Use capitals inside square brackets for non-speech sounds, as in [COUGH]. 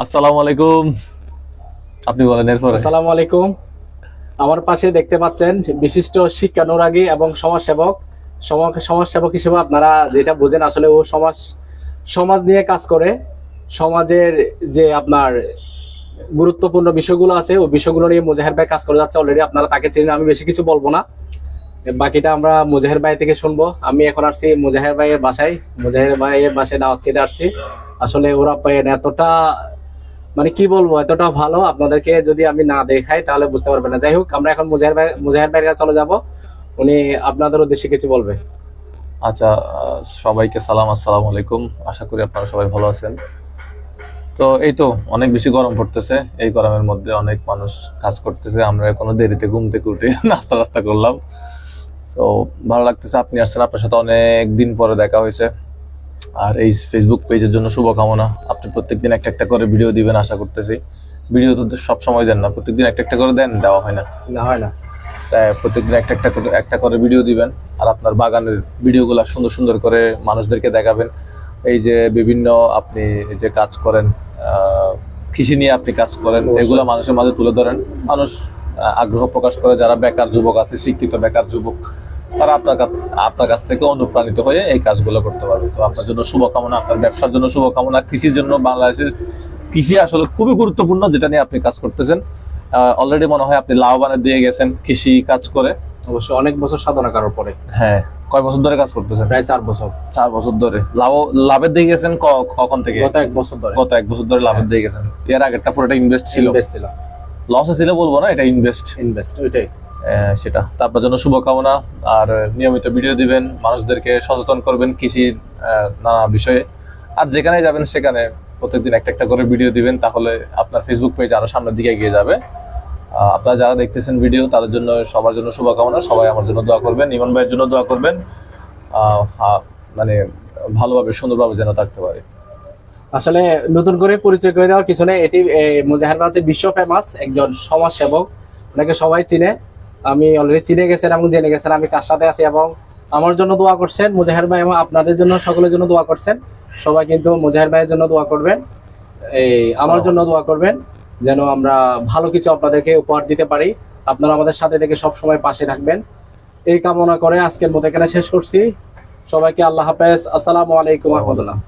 আসসালামু আলাইকুম। আপনি বলেন, এরপরে। আসসালামু আলাইকুম। আমার পাশে দেখতে পাচ্ছেন বিশিষ্ট শিক্ষানুরাগী এবং সমাজসেবক। সমাজ সমাজসেবক হিসেবে আপনারা যেটা বোঝেন আসলে ও সমাজ সমাজ নিয়ে কাজ করে। সমাজের যে আপনার গুরুত্বপূর্ণ বিষয়গুলো আছে ওই বিষয়গুলো নিয়ে মুজাহের ভাই কাজ করে যাচ্ছে অলরেডি আপনারা তাকে চেনেন, আমি বেশি কিছু বলব না। বাকিটা আমরা মুজাহের ভাই থেকে শুনব। আমি এখন আসছি মুজাহের ভাইয়ের বাসায়। মুজাহের ভাইয়ের বাসায় দাওয়াত খেতে আসছি। আসলে ওরা এতটা মানে কি বলব, এতটা ভালো আপনাদেরকে যদি আমি না দেখাই, তাহলে বুঝতে পারবেন না। যাই হোক, আমরা এখন মুজাহির ভাই মুজাহির ভাইয়ের কাছে চলে যাব। উনি আপনাদের উদ্দেশ্যে কিছু বলবে। আচ্ছা সবাইকে সালাম, আসসালামু আলাইকুম। আশা করি আপনারা সবাই ভালো আছেন। তো এই তো, অনেক বেশি গরম পড়তেছে। এই গরমের মধ্যে অনেক মানুষ কাজ করতেছে। আমরা এখনও দেরিতে ঘুম থেকে উঠে [LAUGHS] নাস্তা নাস্তা করলাম। তো ভালো লাগতেছে, আপনি আসছেন। আপনার সাথে অনেক দিন পরে দেখা হয়েছে। আর এই ফেসবুক পেজের জন্য শুভকামনা। আপনি প্রত্যেকদিন একটা একটা করে ভিডিও দিবেন আশা করতেছি। ভিডিও তো সব সময় দেন না। প্রত্যেকদিন একটা একটা করে দেন দেওয়া হয় না। না হয় না। তাই প্রত্যেকদিন একটা একটা করে একটা করে ভিডিও দিবেন। আর আপনার বাগানের ভিডিওগুলো সুন্দর সুন্দর করে মানুষদেরকে দেখাবেন। এই যে বিভিন্ন আপনি যে কাজ করেন আহ, কৃষি নিয়ে আপনি কাজ করেন। এগুলো মানুষের মাঝে তুলে ধরেন। মানুষ আগ্রহ প্রকাশ করে। যারা বেকার যুবক আছে শিক্ষিত বেকার যুবক তারা আপনার কাছ আপনার কাছ থেকে অনুপ্রাণিত হয়ে এই কাজগুলো করতে পারবে। তো আপনার জন্য শুভকামনা আপনার ব্যবসার জন্য শুভকামনা কৃষির জন্য বাংলাদেশের কৃষি আসলে খুবই গুরুত্বপূর্ণ যেটা নিয়ে আপনি কাজ করতেছেন। অলরেডি মনে হয় আপনি লাভবানের দিয়ে গেছেন কৃষি কাজ করে। অবশ্যই অনেক বছর সাধনা করার পরে। হ্যাঁ কয় বছর ধরে কাজ করতেছেন? প্রায় চার বছর। চার বছর ধরে। লাভ লাভের দিয়ে গেছেন কখন থেকে? গত এক বছর ধরে। গত এক বছর ধরে লাভের দিয়ে গেছেন। এর আগেরটা পুরোটা ইনভেস্ট ছিল। ইনভেস্ট ছিল। লসে ছিল বলব না এটা ইনভেস্ট ইনভেস্ট ওইটাই। সেটা। তারপর জন্য শুভকামনা। আর নিয়মিত ভিডিও দিবেন, মানুষদেরকে সচেতন করবেন কৃষির নানা বিষয়ে। আর যেখানে যাবেন সেখানে প্রত্যেকদিন একটা একটা করে ভিডিও দিবেন, তাহলে আপনার ফেসবুক পেজ আরও সামনের দিকে এগিয়ে যাবে। আপনারা যারা দেখতেছেন ভিডিও, তাদের জন্য, সবার জন্য শুভকামনা। সবাই আমার জন্য দোয়া করবেন, ইমন ভাইয়ের জন্য দোয়া করবেন। মানে ভালোভাবে, সুন্দরভাবে যেন থাকতে পারে। আসলে নতুন করে পরিচয় করে দেওয়ার কিছু নেই। এটি মুজাহির বিশ্ব ফেমাস একজন সমাজ সেবক ওনাকে সবাই চিনে। আমি অলরেডি চিনে গেছেন এবং জেনে গেছেন আমি কার সাথে আছি এবং আমার জন্য দোয়া করছেন মুজাহির ভাই এবং আপনাদের জন্য সকলের জন্য দোয়া করছেন। সবাই কিন্তু মুজাহির ভাইয়ের জন্য দোয়া করবেন। এই আমার জন্য দোয়া করবেন যেন আমরা ভালো কিছু আপনাদেরকে উপহার দিতে পারি। আপনারা আমাদের সাথে থেকে সব সময় পাশে থাকবেন। এই কামনা করে আজকের মতো এখানে শেষ করছি। সবাইকে আল্লাহ হাফেজ। আসসালামু আলাইকুম রহমতুল্লাহ।